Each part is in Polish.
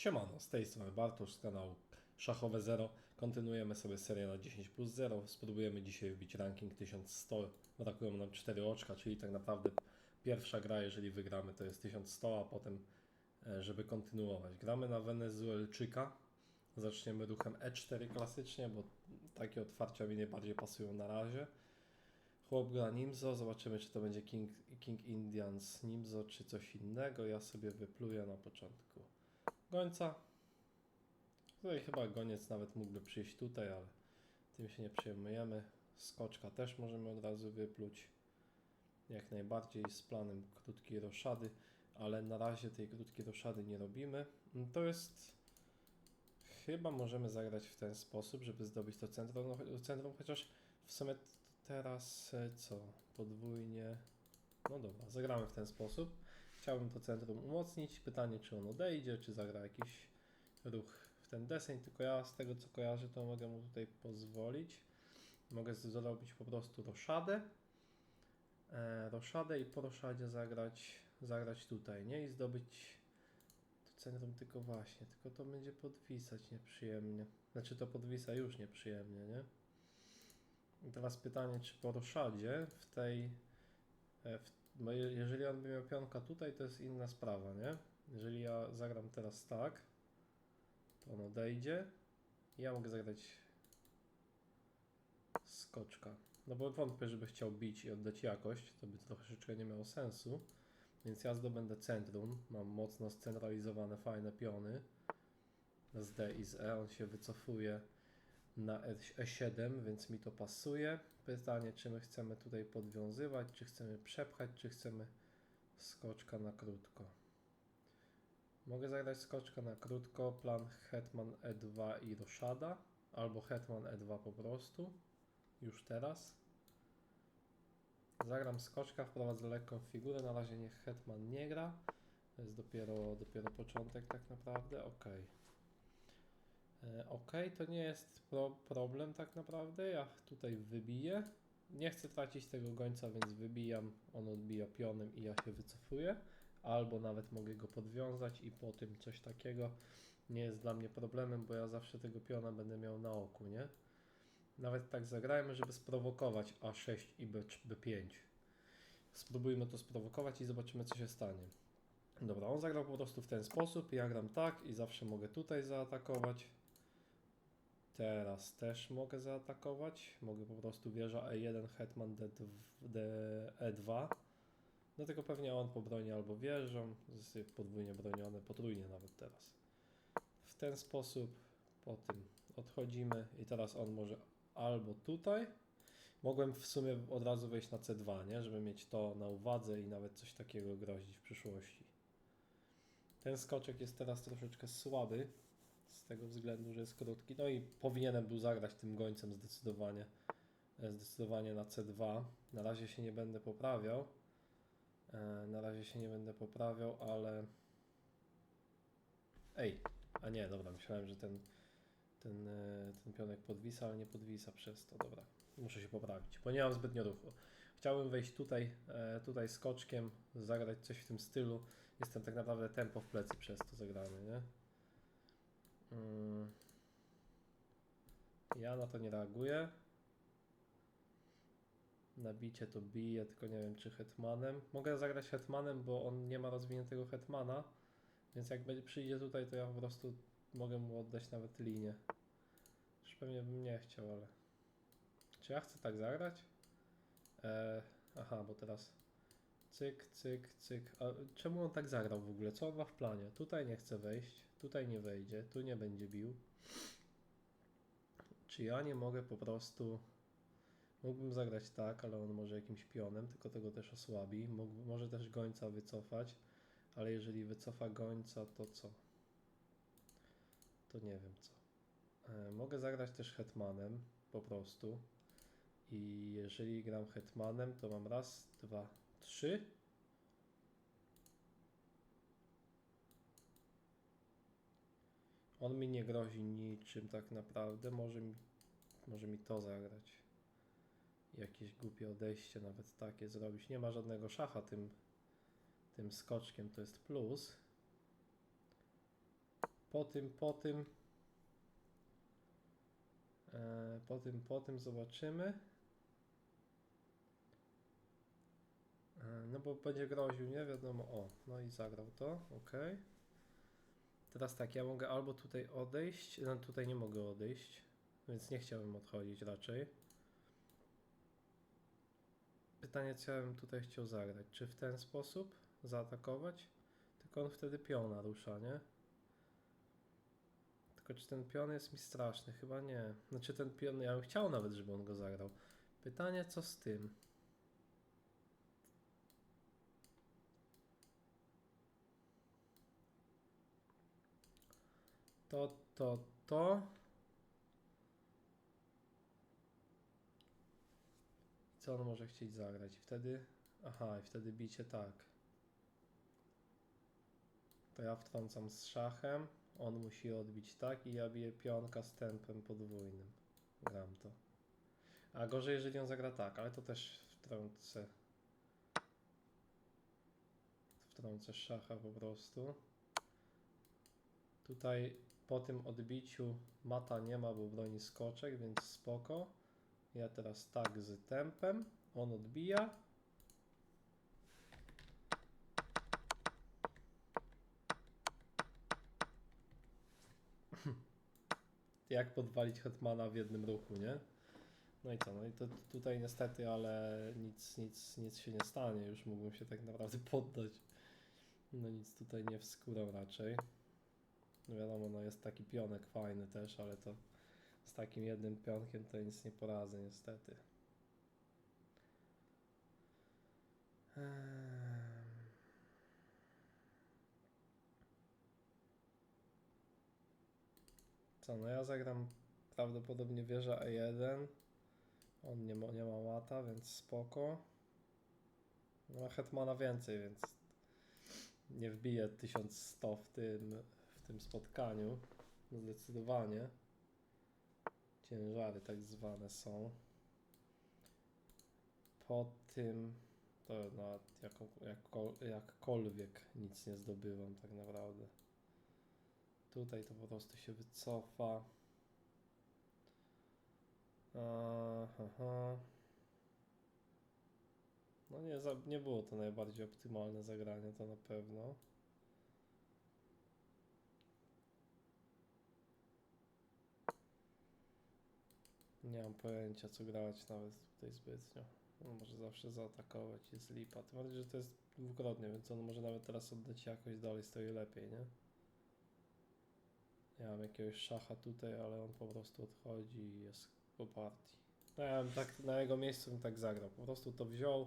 Siemano, z tej strony Bartosz z kanału Szachowe Zero. Kontynuujemy sobie serię na 10 plus 0. Spróbujemy dzisiaj wbić ranking 1100. Brakują nam 4 oczka, czyli tak naprawdę pierwsza gra, jeżeli wygramy, to jest 1100, a potem, e, żeby kontynuować. Gramy na Wenezuelczyka. Zaczniemy ruchem E4 klasycznie, bo takie otwarcia mi najbardziej pasują na razie. Chłop gra Nimzo, zobaczymy czy to będzie King, King Indians Nimzo czy coś innego. Ja sobie wypluję na początku gońca. Tutaj chyba goniec nawet mógłby przyjść tutaj, ale tym się nie przejmujemy. Skoczka też możemy od razu wypluć. Jak najbardziej z planem krótkiej roszady, ale na razie tej krótkiej roszady nie robimy. To jest... Chyba możemy zagrać w ten sposób, żeby zdobyć to centrum, no, centrum chociaż w sumie teraz e, co? Podwójnie... No dobra, zagramy w ten sposób. Chciałbym to centrum umocnić. Pytanie, czy on odejdzie, czy zagra jakiś ruch w ten deseń. Tylko ja z tego co kojarzę, to mogę mu tutaj pozwolić. Mogę zrobić po prostu roszadę. E, roszadę i po roszadzie zagrać, zagrać tutaj, nie? I zdobyć to centrum tylko właśnie. Tylko to będzie podwisać nieprzyjemnie. Znaczy to podwisa już nieprzyjemnie, nie? I teraz pytanie, czy po roszadzie w tej e, w je- jeżeli on by miał pionka tutaj, to jest inna sprawa, nie? Jeżeli ja zagram teraz tak, to on odejdzie. Ja mogę zagrać skoczka. No bo wątpię, żeby chciał bić i oddać jakość, to by troszeczkę nie miało sensu. Więc ja zdobędę centrum, mam mocno scentralizowane, fajne piony. Z D i z E, on się wycofuje na E- E7, więc mi to pasuje. Pytanie, czy my chcemy tutaj podwiązywać, czy chcemy przepchać, czy chcemy skoczka na krótko. Mogę zagrać skoczka na krótko, plan hetman E2 i roszada, albo hetman E2 po prostu, już teraz. Zagram skoczka, wprowadzę lekką figurę, na razie niech hetman nie gra. To jest dopiero, dopiero początek tak naprawdę, ok. E, Ok, to nie jest pro problem tak naprawdę. Ja tutaj wybiję. Nie chcę tracić tego gońca, więc wybijam. On odbija pionem i ja się wycofuję. Albo nawet mogę go podwiązać i po tym coś takiego nie jest dla mnie problemem, bo ja zawsze tego piona będę miał na oku, nie? Nawet tak zagrajmy, żeby sprowokować A6 i B, B5. Spróbujmy to sprowokować i zobaczymy, co się stanie. Dobra, on zagrał po prostu w ten sposób. Ja gram tak i zawsze mogę tutaj zaatakować. Teraz też mogę zaatakować. Mogę po prostu wieża E1, hetman D2, D, E2. No tylko pewnie on pobroni albo wieżą. Jest podwójnie bronione, potrójnie nawet teraz. W ten sposób po tym odchodzimy i teraz on może albo tutaj. Mogłem w sumie od razu wejść na C2, nie? Żeby mieć to na uwadze i nawet coś takiego grozić w przyszłości. Ten skoczek jest teraz troszeczkę słaby z tego względu, że jest krótki. No i powinienem był zagrać tym gońcem zdecydowanie. e, Zdecydowanie na C2. Na razie się nie będę poprawiał. E, Na razie się nie będę poprawiał, ale. Ej, a nie, dobra, myślałem, że ten, ten, e, ten pionek podwisa, ale nie podwisa przez to. Dobra, muszę się poprawić, bo nie mam zbytnio ruchu. Chciałbym wejść tutaj, tutaj skoczkiem, zagrać coś w tym stylu. Jestem tak naprawdę tempo w plecy przez to zagrany, nie? Mm. Ja na to nie reaguję. Na bicie to bije, tylko nie wiem czy hetmanem. Mogę zagrać hetmanem, bo on nie ma rozwiniętego hetmana. Więc jak przyjdzie tutaj, to ja po prostu mogę mu oddać nawet linię. Już pewnie bym nie chciał, ale... Czy ja chcę tak zagrać? E, aha, bo teraz... Cyk, cyk, cyk. A czemu on tak zagrał w ogóle? Co on ma w planie? Tutaj nie chce wejść, tutaj nie wejdzie, tu nie będzie bił. Czy ja nie mogę po prostu. Mógłbym zagrać tak, ale on może jakimś pionem, tylko tego też osłabi. Mógł, może też gońca wycofać, ale jeżeli wycofa gońca, to co? To nie wiem co. E, mogę zagrać też hetmanem, po prostu. I jeżeli gram hetmanem, to mam raz, dwa, trzy. On mi nie grozi niczym tak naprawdę. Może mi, może mi to zagrać. Jakieś głupie odejście, nawet takie zrobić. Nie ma żadnego szacha tym, tym skoczkiem, to jest plus. po tym, po tym, e, po tym, po tym zobaczymy. E, No bo będzie groził, nie wiadomo. O, no i zagrał to, ok. Teraz tak, ja mogę albo tutaj odejść, no tutaj nie mogę odejść, więc nie chciałbym odchodzić raczej. Pytanie, co ja bym tutaj chciał zagrać? Czy w ten sposób zaatakować? Tylko on wtedy piona rusza, nie? Tylko czy ten pion jest mi straszny? Chyba nie. Znaczy ten pion, ja bym chciał nawet, żeby on go zagrał. Pytanie, co z tym? To, to, to. Co on może chcieć zagrać? Wtedy. Aha, i wtedy bicie tak. To ja wtrącam z szachem. On musi odbić tak i ja biję pionka z tempem podwójnym. Gram to. A gorzej, jeżeli on zagra tak, ale to też wtrącę. Wtrącę szacha po prostu. Tutaj po tym odbiciu mata nie ma, bo broni skoczek, więc spoko. Ja teraz tak z tempem. On odbija. Jak podwalić hetmana w jednym ruchu, nie? No i co? No i to tutaj niestety, ale nic, nic, nic się nie stanie. Już mógłbym się tak naprawdę poddać. No nic tutaj nie wskurał raczej. No wiadomo, no jest taki pionek fajny też, ale to z takim jednym pionkiem to nic nie poradzę niestety. Co, no ja zagram prawdopodobnie wieża E1. On nie ma, nie ma mata, więc spoko. No, Hetmana więcej, więc nie wbije 1100 w tym, tym spotkaniu. No Zdecydowanie. Ciężary tak zwane są. Po tym to nawet jako, jakkolwiek nic nie zdobywam tak naprawdę. Tutaj to po prostu się wycofa. Aha. No nie, nie było to najbardziej optymalne zagranie, to na pewno. Nie mam pojęcia co grać nawet tutaj zbytnio. On może zawsze zaatakować, jest lipa. Tym bardziej, że to jest dwukrotnie, więc on może nawet teraz oddać jakoś dalej stoi lepiej, nie? Ja mam jakiegoś szacha tutaj, ale on po prostu odchodzi i jest po partii. No ja bym tak na jego miejscu bym tak zagrał. Po prostu to wziął.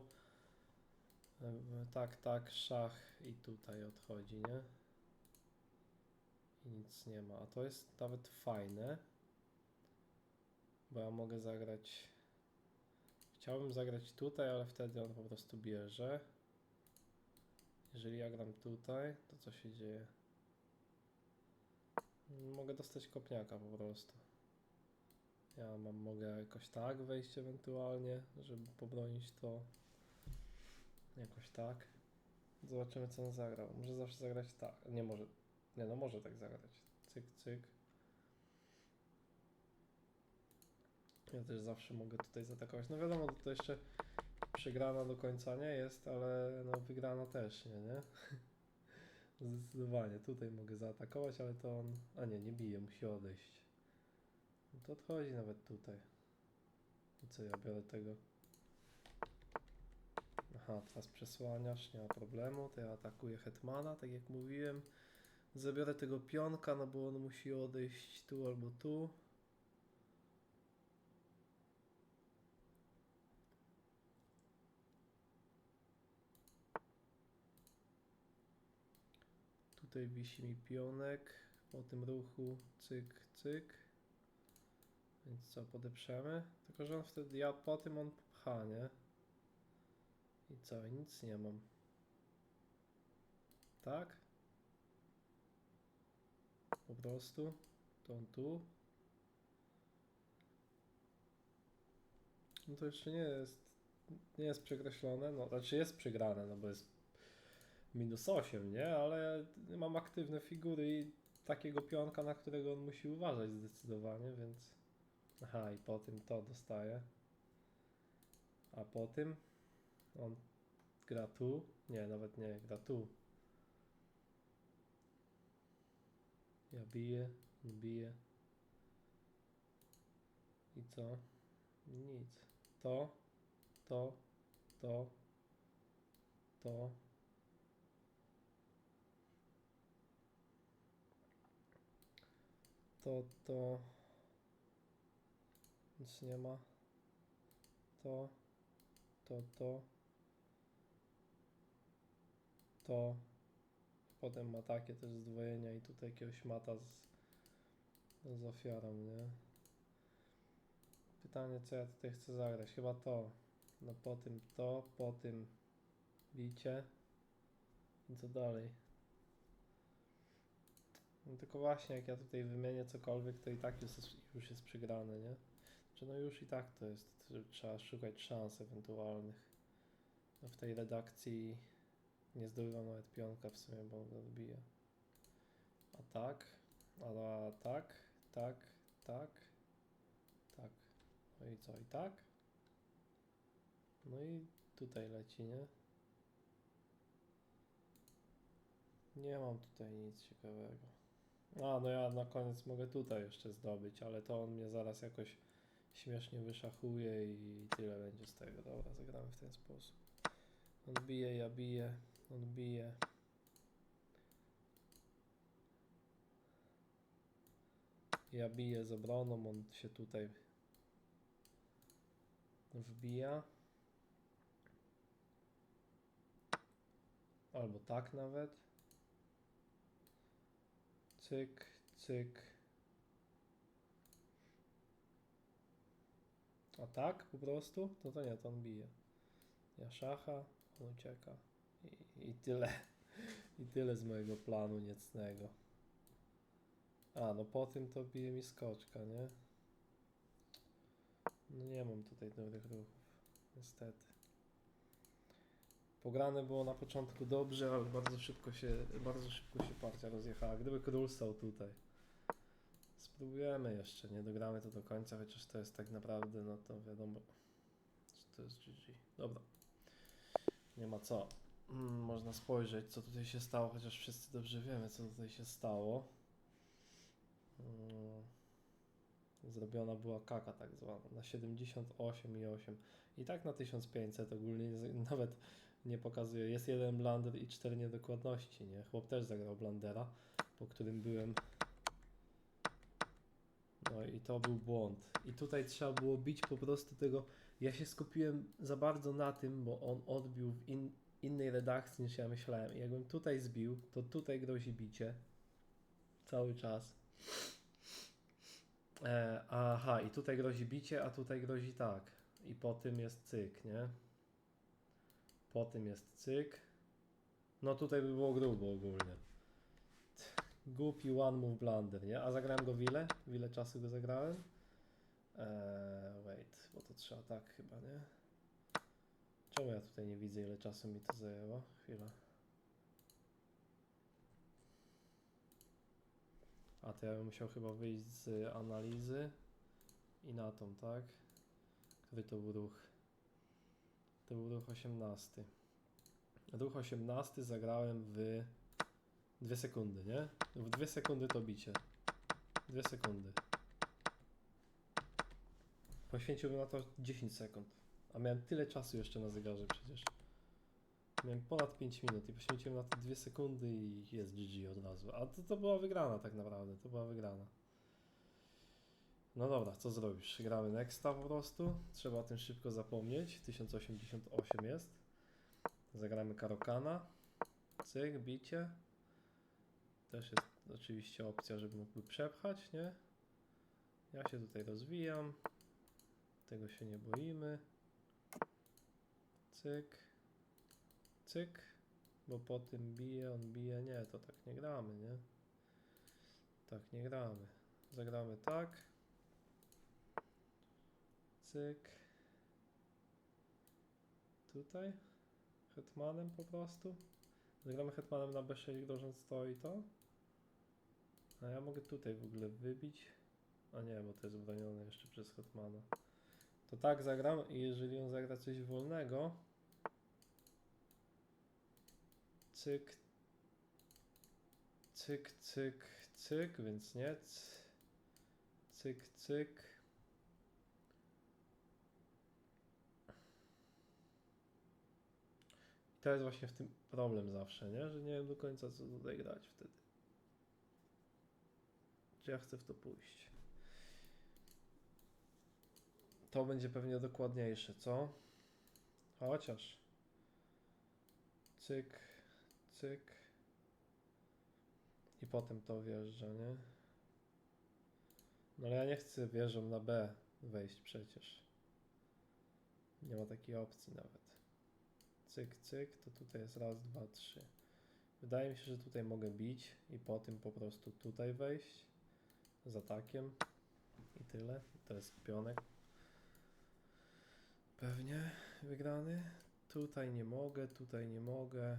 em, Tak, tak, szach i tutaj odchodzi, nie? I nic nie ma. A to jest nawet fajne. Bo ja mogę zagrać. Chciałbym zagrać tutaj, ale wtedy on po prostu bierze. Jeżeli ja gram tutaj, to co się dzieje? Mogę dostać kopniaka po prostu. Ja mam, mogę jakoś tak wejść ewentualnie, żeby pobronić to. Jakoś tak. Zobaczymy co on zagrał. Może zawsze zagrać tak. Nie może. Nie no może tak zagrać. Cyk, cyk. Ja też zawsze mogę tutaj zaatakować. No wiadomo, to jeszcze przegrana do końca nie jest, ale no wygrana też nie, nie? Zdecydowanie. Tutaj mogę zaatakować, ale to on... A nie, nie bije, musi odejść. No to odchodzi nawet tutaj. I co, ja biorę tego... Aha, teraz przesłaniasz, nie ma problemu. To ja atakuję Hetmana, tak jak mówiłem. Zabiorę tego pionka, no bo on musi odejść tu albo tu. Tutaj wisi mi pionek. Po tym ruchu cyk, cyk. Więc co, podeprzemy? Tylko, że on wtedy, ja po tym on pcha, nie? I co, nic nie mam. Tak? Po prostu. To on tu. No to jeszcze nie jest, nie jest przekreślone, no znaczy jest przegrane, no bo jest minus 8, nie? Ale mam aktywne figury i takiego pionka, na którego on musi uważać zdecydowanie, więc... Aha, i po tym to dostaje. A po tym on gra tu. Nie, nawet nie, gra tu. Ja biję, on bije. I co? Nic. To, to, to, to. To, to. Nic nie ma. To, to, to. To. Potem ma takie też zdwojenia i tutaj jakiegoś mata z, z ofiarą, nie? Pytanie, co ja tutaj chcę zagrać? Chyba to. No po tym to, po tym bicie. I co dalej? No tylko właśnie, jak ja tutaj wymienię cokolwiek, to i tak jest, już jest przegrane, nie? Czy no już i tak to jest, trzeba szukać szans ewentualnych. No w tej redakcji nie zdobywam nawet pionka w sumie, bo go odbija. A tak, a tak, tak, tak, tak. No i co, i tak? No i tutaj leci, nie? Nie mam tutaj nic ciekawego. A, no ja na koniec mogę tutaj jeszcze zdobyć, ale to on mnie zaraz jakoś śmiesznie wyszachuje i tyle będzie z tego. Dobra, zagramy w ten sposób. On bije, ja biję, on bije. Ja biję z obroną, on się tutaj wbija. Albo tak nawet. Cyk, cyk. A tak po prostu? To to nie, to on bije. Ja szacha, on ucieka. I, I tyle. I tyle z mojego planu niecnego. A, no po tym to bije mi skoczka, nie? No nie mam tutaj dobrych ruchów. Niestety. Pograne było na początku dobrze, ale bardzo szybko się, bardzo szybko się partia rozjechała. Gdyby król stał tutaj. Spróbujemy jeszcze, nie dogramy to do końca, chociaż to jest tak naprawdę, no to wiadomo, że to jest GG. Dobra. Nie ma co. Mm, można spojrzeć, co tutaj się stało, chociaż wszyscy dobrze wiemy, co tutaj się stało. Mm. Zrobiona była kaka tak zwana, na 78,8 i tak na 1500 ogólnie nawet nie pokazuje. Jest jeden blunder i cztery niedokładności, nie? Chłop też zagrał blundera, po którym byłem. No i to był błąd. I tutaj trzeba było bić po prostu tego. Ja się skupiłem za bardzo na tym, bo on odbił w in, innej redakcji niż ja myślałem. I jakbym tutaj zbił, to tutaj grozi bicie. Cały czas. E, aha, i tutaj grozi bicie, a tutaj grozi tak. I po tym jest cyk, nie? Po tym jest cyk. No tutaj by było grubo ogólnie. Głupi one move blunder, nie? A zagrałem go w ile? W ile czasu go zagrałem? Eee, wait, bo to trzeba tak chyba, nie? Czemu ja tutaj nie widzę ile czasu mi to zajęło? Chwila. A to ja bym musiał chyba wyjść z analizy i na tą, tak? Który to był ruch? To był ruch 18. Ruch 18 zagrałem w 2 sekundy, nie? W 2 sekundy to bicie. 2 sekundy. Poświęciłbym na to 10 sekund. A miałem tyle czasu jeszcze na zegarze przecież. Miałem ponad 5 minut i poświęciłem na to 2 sekundy i jest GG od razu. A to, to była wygrana tak naprawdę, to była wygrana. No dobra, co zrobisz? Gramy Nexta po prostu. Trzeba o tym szybko zapomnieć. 1088 jest. Zagramy Karokana. Cyk, bicie. Też jest oczywiście opcja, żeby mógłby przepchać, nie? Ja się tutaj rozwijam. Tego się nie boimy. Cyk. Cyk. Bo po tym bije, on bije. Nie, to tak nie gramy, nie? Tak nie gramy. Zagramy tak. Cyk. Tutaj. Hetmanem po prostu. Zagramy hetmanem na B6, grożąc to i to. A ja mogę tutaj w ogóle wybić. A nie, bo to jest bronione jeszcze przez Hetmana. To tak zagram i jeżeli on zagra coś wolnego. Cyk. Cyk, cyk, cyk, więc nie. Cyk, cyk. To jest właśnie w tym problem zawsze, nie? Że nie wiem do końca co tutaj grać wtedy. Czy ja chcę w to pójść? To będzie pewnie dokładniejsze, co? Chociaż. Cyk, cyk. I potem to wjeżdża, nie? No ale ja nie chcę wieżą na B wejść przecież. Nie ma takiej opcji nawet. Cyk, cyk, to tutaj jest raz, dwa, trzy. Wydaje mi się, że tutaj mogę bić i po tym po prostu tutaj wejść z atakiem i tyle. To jest pionek. Pewnie wygrany. Tutaj nie mogę, tutaj nie mogę.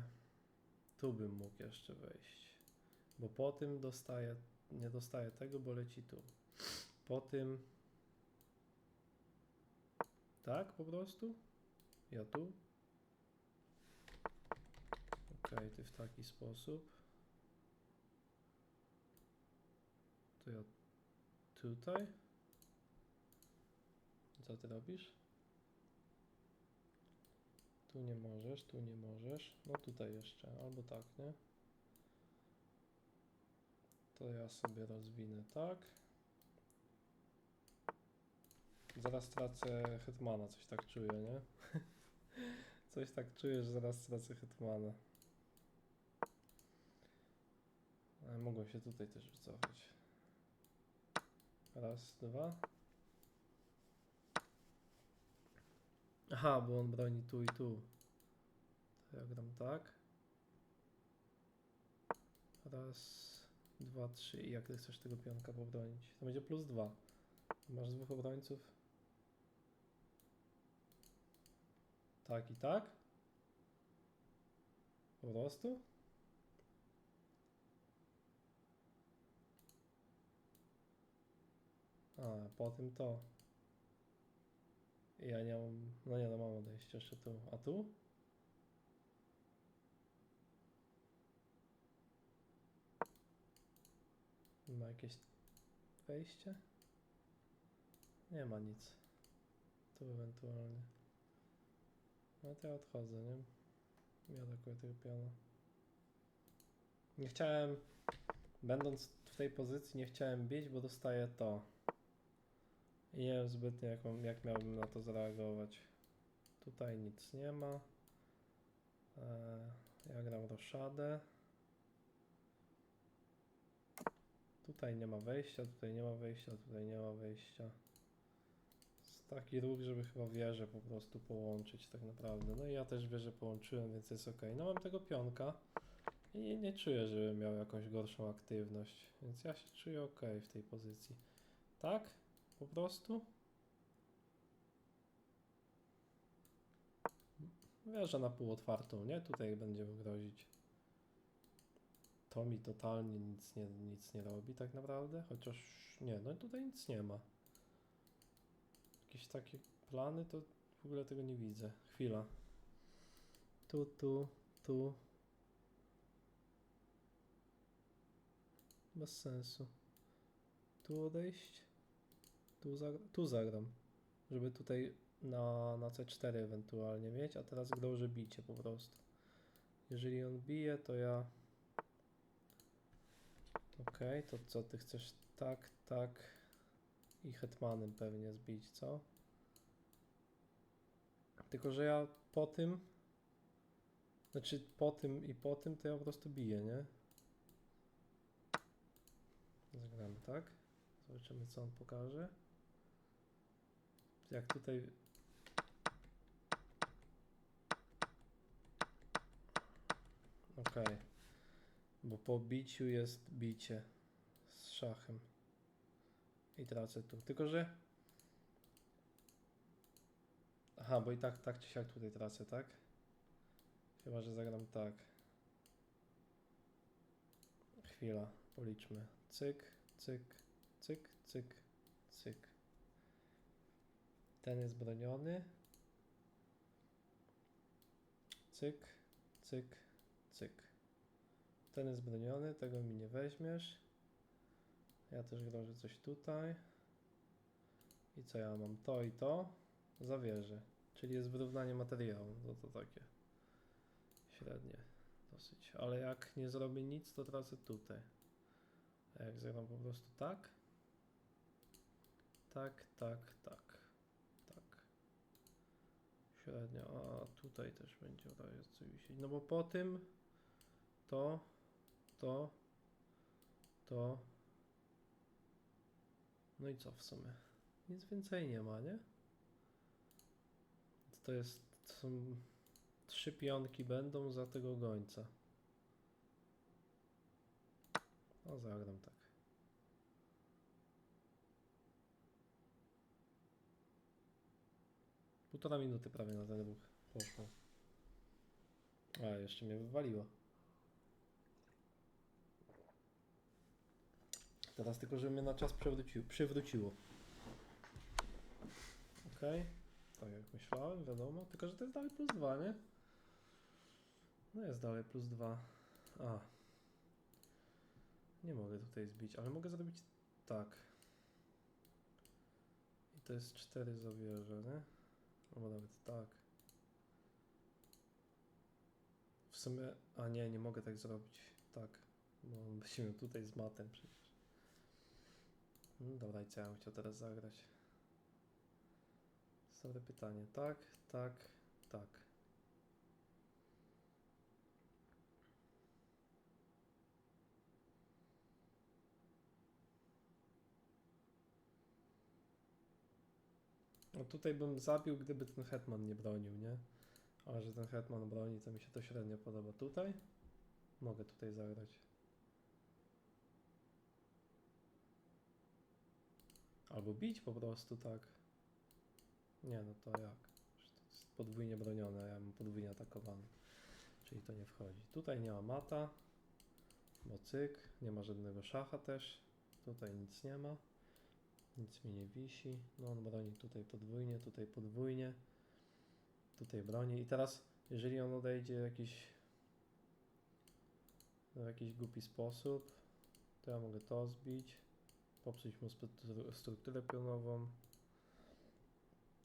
Tu bym mógł jeszcze wejść. Bo po tym dostaję, nie dostaję tego, bo leci tu. Po tym. Tak po prostu? Ja tu? Okej, ty w taki sposób. To ja tutaj. Co ty robisz? Tu nie możesz, tu nie możesz. No tutaj jeszcze, albo tak, nie? To ja sobie rozwinę tak. Zaraz tracę Hetmana, coś tak czuję, nie? coś tak czuję, że zaraz tracę Hetmana. Ale mogłem się tutaj też wycofać. Raz, dwa. Aha, bo on broni tu i tu. To ja gram tak. Raz, dwa, trzy. I jak ty chcesz tego pionka pobronić? To będzie plus dwa. Masz dwóch obrońców. Tak i tak? Po prostu? A, po tym to. Ja nie mam. No nie, no mam odejście jeszcze tu. A tu? Ma jakieś wejście? Nie ma nic. Tu ewentualnie. No to ja odchodzę, nie? Ja atakuję tego piana. Nie chciałem, będąc w tej pozycji, nie chciałem bić, bo dostaję to. Nie wiem zbytnio jak, jak miałbym na to zareagować. Tutaj nic nie ma. Eee, ja gram roszadę. Tutaj nie ma wejścia, tutaj nie ma wejścia, tutaj nie ma wejścia. Jest taki ruch, żeby chyba wieżę po prostu połączyć tak naprawdę. No i ja też wieżę połączyłem, więc jest ok. No mam tego pionka i nie czuję, żebym miał jakąś gorszą aktywność, więc ja się czuję ok w tej pozycji. Tak? Po prostu? Wieżę na pół otwartą, nie? Tutaj będziemy grozić. To mi totalnie nic nie, nic nie robi tak naprawdę, chociaż nie, no tutaj nic nie ma. Jakieś takie plany, to w ogóle tego nie widzę. Chwila. Tu, tu, tu. Bez sensu. Tu odejść. Tu, tu zagram. Żeby tutaj na, na C4 ewentualnie mieć, a teraz grożę bicie po prostu. Jeżeli on bije, to ja... Okej, to co ty chcesz? Tak, tak. I hetmanem pewnie zbić, co? Tylko, że ja po tym. Znaczy po tym i po tym to ja po prostu biję, nie? Zagramy tak. Zobaczymy co on pokaże. Jak tutaj. Okej. Bo po biciu jest bicie z szachem. I tracę tu. Tylko, że. Aha, bo i tak, tak czy siak tutaj tracę, tak? Chyba, że zagram tak. Chwila, policzmy. cyk, cyk, cyk, cyk, cyk. Ten jest broniony. Cyk, cyk, cyk. Ten jest broniony, tego mi nie weźmiesz. Ja też grożę coś tutaj. I co ja mam? To i to. Zawierzę. Czyli jest wyrównanie materiału. No to takie średnie dosyć. Ale jak nie zrobię nic, to tracę tutaj. A jak zagram po prostu tak? Tak, tak, tak. Tak. Średnio. A tutaj też będzie wisieć. No bo po tym to, to, to. No i co w sumie? Nic więcej nie ma, nie? To jest. To są trzy pionki będą za tego gońca. No zagram tak. Półtora minuty prawie na ten ruch poszło. A, jeszcze mnie wywaliło. Teraz tylko, żeby mnie na czas przywróciło. przywróciło. Okej. Tak jak myślałem, wiadomo. Tylko, że to jest dalej plus 2, nie? No jest dalej plus 2. A. Nie mogę tutaj zbić, ale mogę zrobić tak. I to jest 4 zawierze, nie? Albo nawet tak. W sumie, a nie, nie mogę tak zrobić. Tak, bo musimy tutaj z matem przecież. No dobra, i co ja bym chciał teraz zagrać? Dobre pytanie. Tak, tak, tak. No tutaj bym zabił, gdyby ten hetman nie bronił, nie? Ale że ten hetman broni, to mi się to średnio podoba. Tutaj? Mogę tutaj zagrać. Albo bić po prostu, tak. Nie, no to jak? To jest podwójnie bronione, ja mam podwójnie atakowany. Czyli to nie wchodzi. Tutaj nie ma mata, bo cyk, nie ma żadnego szacha też. Tutaj nic nie ma. Nic mi nie wisi. No on broni tutaj podwójnie, tutaj podwójnie. Tutaj broni. I teraz, jeżeli on odejdzie w jakiś w jakiś głupi sposób, to ja mogę to zbić, popsuć mu stru- strukturę pionową.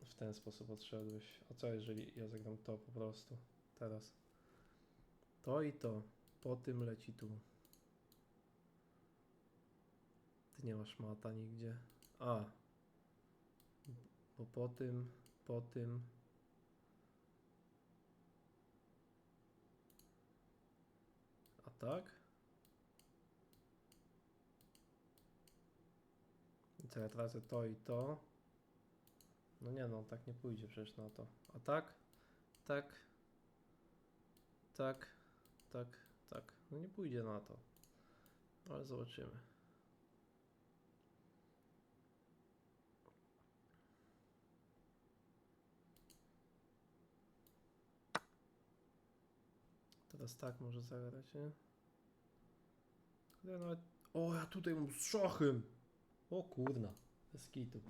W ten sposób odszedłeś. A co jeżeli ja zagram to po prostu teraz? To i to. Po tym leci tu. Ty nie masz mata nigdzie. A. Bo po tym, po tym. A tak? I co ja tracę to i to. No nie no, tak nie pójdzie przecież na to. A tak? Tak. Tak. Tak. Tak. No nie pójdzie na to. Ale zobaczymy. Teraz tak może zagrać, nie? Ja nawet... O, ja tutaj mam z szachem! O kurna, bez kitu.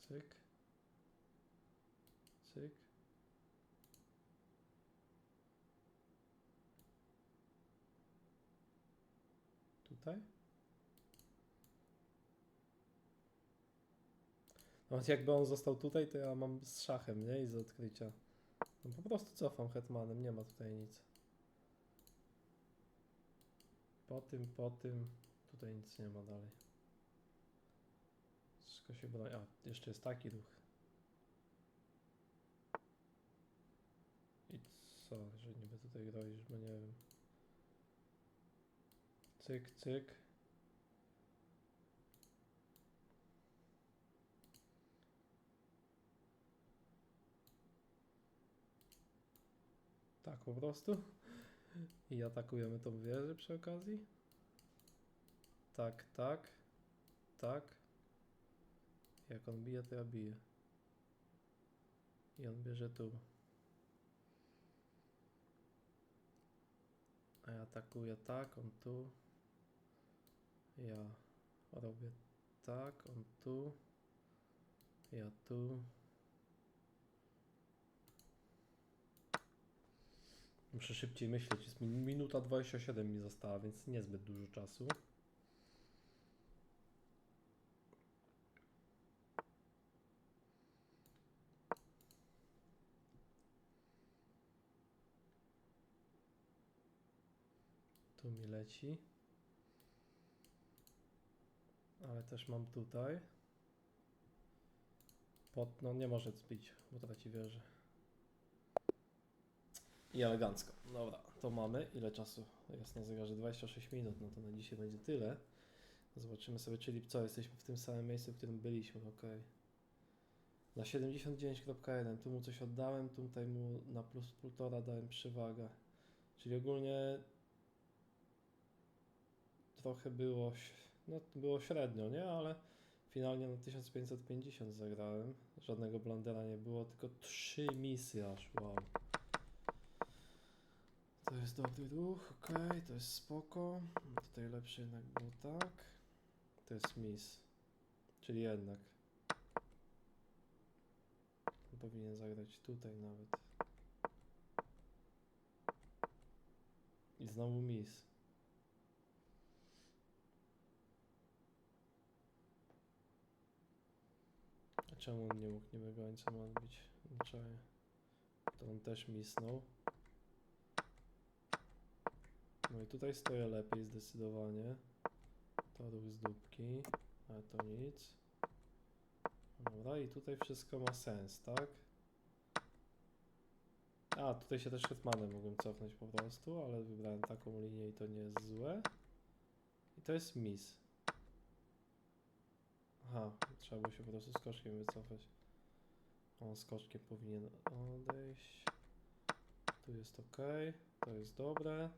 Cyk. Cyk. Tutaj? No jakby on został tutaj, to ja mam z szachem, nie? I z odkrycia. No po prostu cofam hetmanem, nie ma tutaj nic. Po tym, po tym, tutaj nic nie ma dalej. Wszystko się broni. A, jeszcze jest taki ruch. I co, że niby tutaj grozisz, bo nie wiem. Cyk, cyk. Tak po prostu. I atakujemy tą wieżę przy okazji. Tak, tak. Tak. Jak on bije, to ja biję. I on bierze tu. atakuję tak, on tu. Ja robię tak, on tu. Ja tu. Muszę szybciej myśleć, jest mi minuta 27 mi została, więc niezbyt dużo czasu. Tu mi leci. Ale też mam tutaj. Pod, no nie może zbić, bo traci wieżę. I elegancko. Dobra, to mamy. Ile czasu jest na zegarze? 26 minut, no to na dzisiaj będzie tyle. Zobaczymy sobie, czyli co, jesteśmy w tym samym miejscu, w którym byliśmy, ok. Na 79.1, tu mu coś oddałem, tutaj mu na plus półtora dałem przewagę. Czyli ogólnie trochę było, no było średnio, nie? Ale finalnie na 1550 zagrałem. Żadnego blundera nie było, tylko trzy misje aż, wow. To jest dobry ruch, ok, to jest spoko. Tutaj lepszy jednak było tak. To jest miss. Czyli jednak. Powinien zagrać tutaj nawet. I znowu miss. A czemu on nie mógł gońcem odbić? No czaję. To on też misnął. No i tutaj stoję lepiej zdecydowanie. To ruch z dupki, ale to nic. Dobra, i tutaj wszystko ma sens, tak? A, tutaj się też hetmanem mogłem cofnąć po prostu, ale wybrałem taką linię i to nie jest złe. I to jest miss. Aha, trzeba było się po prostu skoczkiem wycofać. On skoczkiem powinien odejść. Tu jest ok, to jest dobre.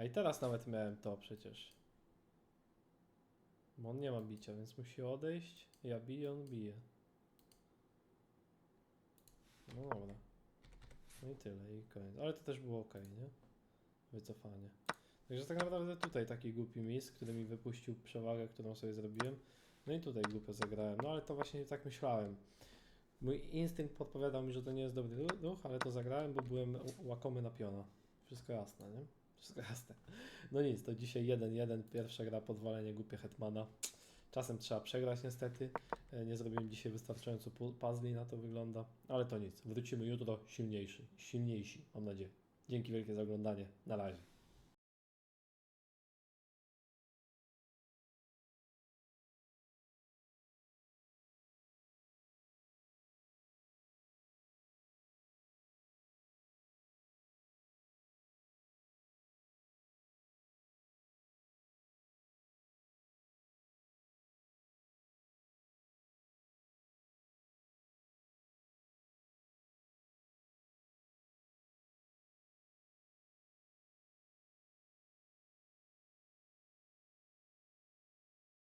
A i teraz nawet miałem to przecież. Bo on nie ma bicia, więc musi odejść. Ja biję, on bije. No dobra. No i tyle, i koniec. Ale to też było ok, nie? Wycofanie. Także tak naprawdę tutaj taki głupi miss, który mi wypuścił przewagę, którą sobie zrobiłem. No i tutaj głupio zagrałem. No ale to właśnie tak myślałem. Mój instynkt podpowiadał mi, że to nie jest dobry ru- ruch, ale to zagrałem, bo byłem łakomy na piona. Wszystko jasne, nie? Wszystko jasne. No nic, to dzisiaj 1-1, pierwsza gra podwalenie głupie Hetmana. Czasem trzeba przegrać niestety. E, Nie zrobiłem dzisiaj wystarczająco pu- puzzli, na to wygląda. Ale to nic, wrócimy jutro silniejszy, silniejsi, mam nadzieję. Dzięki wielkie za oglądanie. Na razie.